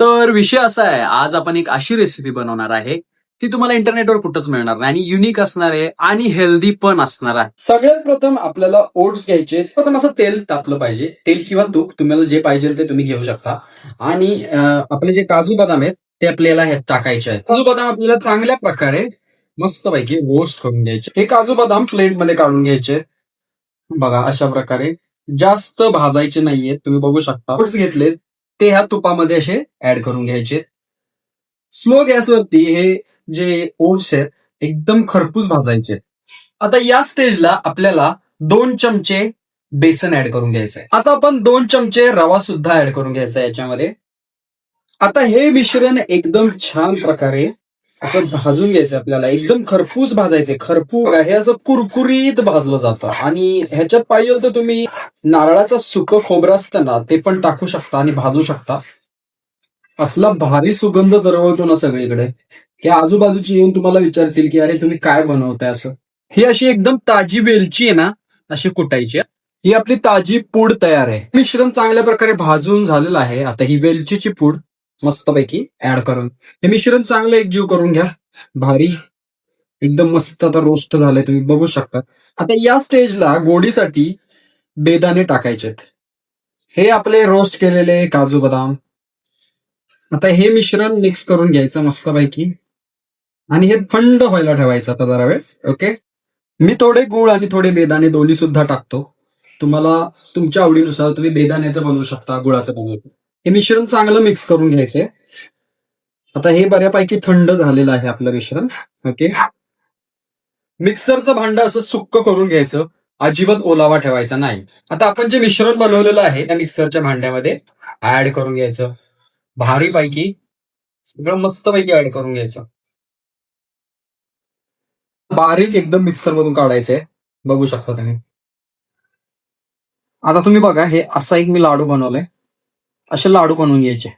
तर विषय असा आहे आज आपण एक अशी रेसिपी बनवणार आहे ती तुम्हाला इंटरनेटवर कुठंच मिळणार नाही आणि युनिक असणार आहे आणि हेल्दी पण असणार आहे. सगळ्यात प्रथम आपल्याला ओट्स घ्यायचे प्रथम असं तेल तापलं पाहिजे. तेल किंवा तूप तुम्हाला जे पाहिजे ते तुम्ही घेऊ शकता. आणि आपले जे काजू बदाम आहेत ते आपल्याला ह्यात टाकायचे आहेत. काजू बदाम आपल्याला चांगल्या प्रकारे मस्तपैकी रोस्ट करून घ्यायचे. हे काजू बदाम प्लेटमध्ये काढून घ्यायचे बघा अशा प्रकारे जास्त भाजायचे नाहीये तुम्ही बघू शकता. ओट्स घेतलेत. ते ह्या तुपामध्ये असे ऍड करून घ्यायचे. स्लो गॅसवरती हे जे ओट्स आहेत एकदम खरपूस भाजायचे. आता या स्टेजला आपल्याला दोन चमचे बेसन ऍड करून घ्यायचंय आता आपण दोन चमचे रवा सुद्धा ऍड करून घ्यायचा याच्यामध्ये. आता हे मिश्रण एकदम छान प्रकारे असं भाजून घ्यायचं आपल्याला. एकदम खरपूस भाजायचे. खरपूस हे असं कुरकुरीत भाजलं जातं. आणि ह्याच्यात पाहिजे तर तुम्ही नारळाचं सुकं खोबरं असतं ना ते पण टाकू शकता आणि भाजू शकता. असला भारी सुगंध दरवळतो ना सगळीकडे. की आजूबाजूची येऊन तुम्हाला विचारतील की अरे तुम्ही काय बनवताय असं? ही अशी एकदम ताजी वेलची आहे ना अशी कुटायची ही आपली ताजी पूड तयार आहे. मिश्रण चांगल्या प्रकारे भाजून झालेलं आहे. आता ही वेलचीची पूड मस्तपैकी ऍड करून. हे मिश्रण चांगलं एकजीव करून घ्या. भारी. एकदम मस्त आता रोस्ट झालंय तुम्ही बघू शकता. आता या स्टेजला गोडीसाठी बेदाणे टाकायचे हे आपले रोस्ट केलेले काजू बदाम. आता हे मिश्रण मिक्स करून घ्यायचं मस्तपैकी. आणि हे थंड व्हायला ठेवायचं आता जरा वेळ ओके मी थोडे गुळ आणि थोडे बेदाणे दोन्ही सुद्धा टाकतो. तुम्हाला तुमच्या आवडीनुसार तुम्ही बेदाण्याचं बनवू शकता गुळाचं बनवू शकता. हे मिश्रण चांगलं मिक्स करून घ्यायचंय. आता हे बऱ्यापैकी थंड झालेलं आहे आपलं मिश्रण. ओके मिक्सरचं भांड असं सुक्क करून घ्यायचं. अजिबात ओलावा ठेवायचा नाही. आता आपण जे मिश्रण बनवलेलं आहे त्या मिक्सरच्या भांड्यामध्ये ऍड करून घ्यायचं. भारी पैकी सगळं मस्त पैकी ऍड करून घ्यायचं. बारीक एकदम मिक्सर मधून काढायचंय. बघू शकता तुम्ही. आता तुम्ही बघा हे असा एक मी लाडू बनवलाय. असे लाडू बनवून घ्यायचे.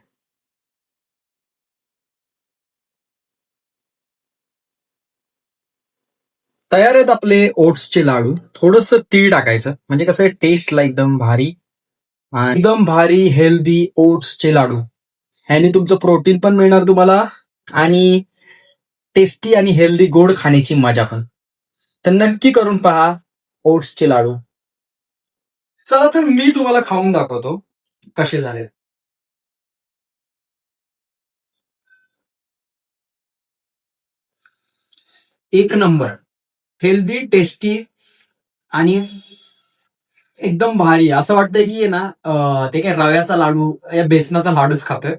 तयार आहेत आपले ओट्सचे लाडू. थोडस तीळ टाकायचं. म्हणजे कसं टेस्टला एकदम भारी एकदम भारी हेल्दी ओट्सचे लाडू. ह्याने तुमचं प्रोटीन पण मिळणार तुम्हाला आणि टेस्टी आणि हेल्दी गोड खाण्याची मजा पण. तर नक्की करून पहा ओट्सचे लाडू. चला तर मी तुम्हाला खाऊन दाखवतो कसे झाले एक नंबर. हेल्दी टेस्टी आणि एकदम भारी. असं वाटतंय की आहे ना ते काय रव्याचा लाडू या बेसनाचा लाडूच खातोय.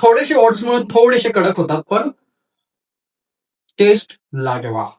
थोडेसे ओट्स म्हणून थोडेसे कडक होतात पण टेस्ट लाजवाब